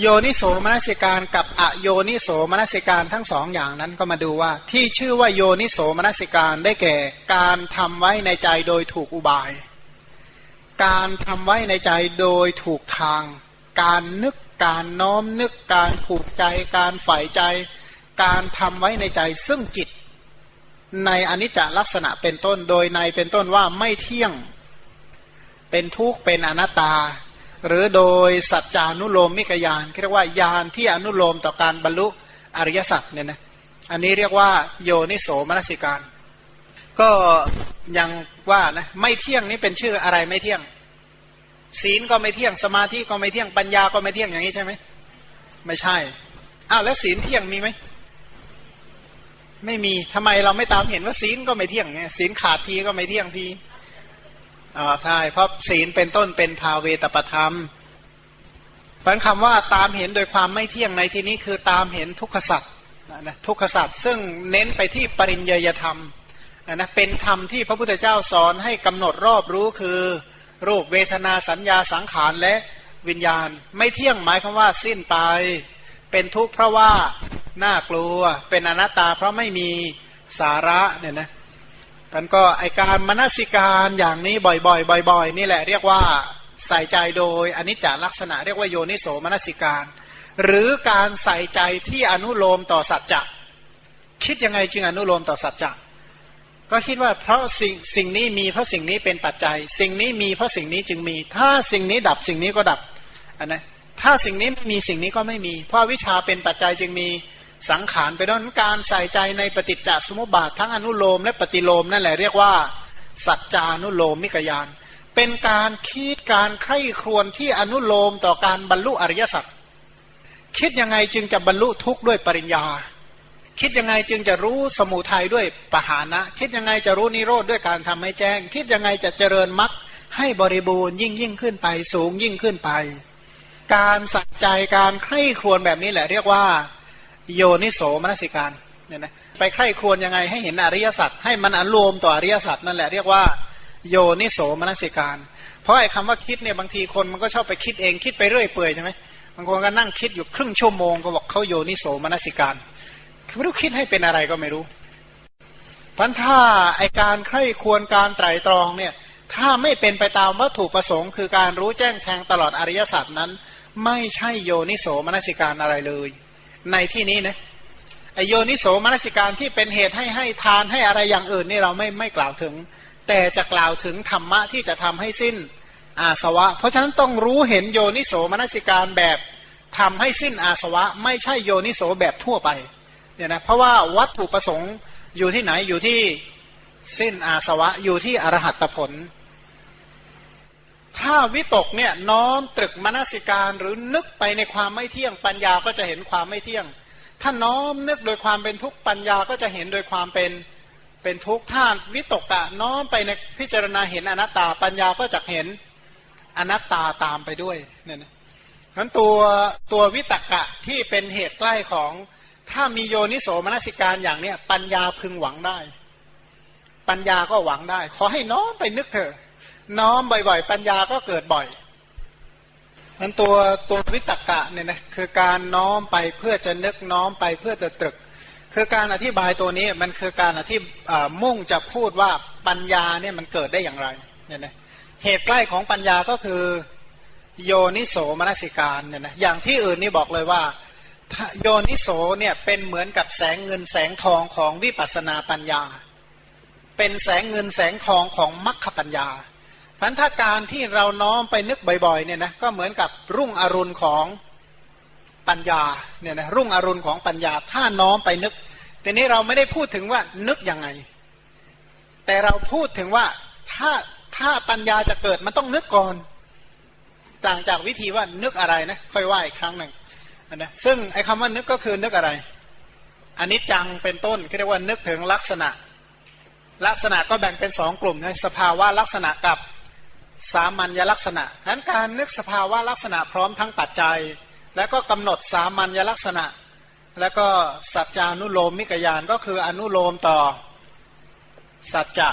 โยนิโสมนสิการกับอโยนิโสมนสิการทั้งสองอย่างนั้นก็มาดูว่า ที่ชื่อว่าโยนิโสมนสิการได้แก่การทำไว้ในใจโดยถูกอุบาย การทำไว้ในใจโดยถูกทาง การนึกการน้อมนึกการผูกใจการฝ่ายใจ การทำไว้ในใจซึ่งจิต ในอนิจจลักษณะเป็นต้นโดยในเป็นต้นว่าไม่เที่ยง เป็นทุกข์เป็นอนัตตา หรือโดยสัจจานุโลมมิกยานเรียกว่ายานที่อนุโลมต่อการบรรลุอริยสัจเนี่ยนะอันนี้เรียกว่าโยนิโสมนสิการ ก็ยังว่านะไม่เที่ยงนี่เป็นชื่ออะไรไม่เที่ยง ศีลก็ไม่เที่ยงสมาธิก็ไม่เที่ยงปัญญาก็ไม่เที่ยงอย่างนี้ใช่ไหมไม่ใช่อ้าวแล้วศีลเที่ยงมีไหมไม่มีทำไมเราไม่ตามเห็นว่าศีลก็ไม่เที่ยงไงศีลขาดทีก็ไม่เที่ยงที อ๋อใช่เพราะศีลเป็นต้นเป็นภาเวตประธรรมพันคำว่าตามเห็นโดยความไม่เที่ยงในที่นี้คือตามเห็นทุกขสัตว์นะทุกขสัตว์ซึ่งเน้นไปที่ปริญญยธรรมนะเป็นธรรมที่พระพุทธเจ้าสอนให้กำหนดรอบรู้คือ รูปเวทนาสัญญาสังขารและวิญญาณ ไม่เที่ยงหมายคำว่าสิ้นไป เป็นทุกข์เพราะว่าน่ากลัว เป็นอนัตตาเพราะไม่มีสาระเนี่ยนะ ท่านก็ไอการมนสิการอย่างนี้บ่อยๆบ่อย ๆ นี่แหละเรียกว่าใส่ใจโดยอนิจจลักษณะ เรียกว่าโยนิโสมนสิการ หรือการใส่ใจที่อนุโลมต่อสัจจะคิดยังไงจึงอนุโลมต่อสัจจะก็คิดว่าเพราะสิ่งสิ่งนี้มีเพราะสิ่งนี้เป็นปัจจัย สิ่งนี้มีเพราะสิ่งนี้จึงมี ถ้าสิ่งนี้ดับสิ่งนี้ก็ดับอันนะถ้าสิ่งนี้ไม่มีสิ่งนี้ก็ไม่มี เพราะวิชาเป็นปัจจัยจึงมี สังขารไปด้านการใส่ใจในปฏิจจสมุปบาททั้งอนุโลมและปฏิโลมนั่นแหละเรียกว่า สัจจานุโลมมิกยาน เป็นการคิดการใคร่ครวญที่อนุโลมต่อการบรรลุอริยสัจคิดยังไงจึงจะบรรลุทุกข์ด้วยปริญญา คิดยังไงจึงจะรู้สมุทัยด้วยปหานะ คิดยังไงจะรู้นิโรธด้วยการทำให้แจ้ง คิดยังไงจะเจริญมรรคให้บริบูรณ์ยิ่งยิ่งขึ้นไปสูงยิ่งขึ้นไป การสัจใจการใคร่ครวญแบบนี้แหละเรียกว่า โยนิโสมนสิการเนี่ยนะไปใคร่ควญยังไงให้เห็นอริยสัจให้มันอารวมต่ออริยสัจนั่นแหละเรียกว่าโยนิโสมนสิการ เพราะไอ้คำว่าคิดเนี่ยบางทีคนมันก็ชอบไปคิดเองคิดไปเรื่อยเปื่อยใช่ไหมบางคนก็นั่งคิดอยู่ครึ่งชั่วโมงก็บอกเขาโยนิโสมนสิการคือไม่รู้คิดให้เป็นอะไรก็ไม่รู้พันถ้าไอการใคร่ควรการไตรตรองเนี่ยถ้าไม่เป็นไปตามวัตถุประสงค์ คือการรู้แจ้งแทงตลอดอริยสัจนั้น ไม่ใช่โยนิโสมนสิการอะไรเลย ในที่นี้นะอโยนิโสมนสิการที่เป็นเหตุให้ให้ทานให้อะไรอย่างอื่นนี่เราไม่ไม่กล่าวถึง แต่จะกล่าวถึงธรรมะที่จะทำให้สิ้นอาสวะ เพราะฉะนั้นต้องรู้เห็นโยนิโสมนสิการแบบทำให้สิ้นอาสวะ ไม่ใช่โยนิโสแบบทั่วไปเนี่ยนะเพราะว่าวัตถุประสงค์อยู่ที่ไหนอยู่ที่สิ้นอาสวะอยู่ที่อรหัตผล ถ้าวิตกเนี่ยน้อมตรึกมนสิการหรือนึกไปในความไม่เที่ยงปัญญาก็จะเห็นความไม่เที่ยง ถ้าน้อมนึกโดยความเป็นทุกข์ปัญญาก็จะเห็นโดยความเป็นเป็นทุกข์ถ้าวิตกอะน้อมไปในพิจารณาเห็นอนัตตาปัญญาก็จะเห็นอนัตตาตามไปด้วยเนี่ยนะนั้นตัวตัววิตกะที่เป็นเหตุใกล้ของถ้ามีโยนิโสมนสิการอย่างเนี้ยปัญญาพึงหวังได้ ปัญญาก็หวังได้ ขอให้น้อมไปนึกเถอะ น้อมบ่อยๆ ปัญญาก็เกิดบ่อยนั้นตัวตัววิตกะเนี่ยนะคือการน้อมไปเพื่อจะนึกน้อมไปเพื่อจะตรึก คือการอธิบายตัวนี้มันคือการอธิมุ่งจะพูดว่าปัญญาเนี่ยมันเกิดได้อย่างไรเนี่ยนะเหตุใกล้ของปัญญาก็คือโยนิโสมนสิการเนี่ยนะอย่างที่อื่นนี่บอกเลยว่าโยนิโสเนี่ยเป็นเหมือนกับแสงเงินแสงทองของวิปัสนาปัญญา เป็นแสงเงินแสงทองของมรรคปัญญา พันธการที่เราน้อมไปนึกบ่อยๆเนี่ยนะก็เหมือนกับรุ่งอรุณของปัญญาเนี่ยนะรุ่งอรุณของปัญญาถ้าน้อมไปนึกทีนี้เราไม่ได้พูดถึงว่านึกยังไง แต่เราพูดถึงว่าถ้าถ้าปัญญาจะเกิดมันต้องนึกก่อน ต่างจากวิธีว่านึกอะไรนะค่อยว่าอีกครั้งหนึ่งนะซึ่งไอ้คำว่านึกก็คือนึกอะไรอันนี้จังเป็นต้นเรียกว่านึกถึงลักษณะ ลักษณะก็แบ่งเป็นสองกลุ่มนะสภาวะลักษณะกับ สามัญลักษณะนั้นการนึกสภาวะลักษณะพร้อมทั้งปัจจัย แล้วก็กำหนดสามัญลักษณะ แล้วก็สัจจานุโลมมิกยานก็คืออนุโลมต่อสัจจะ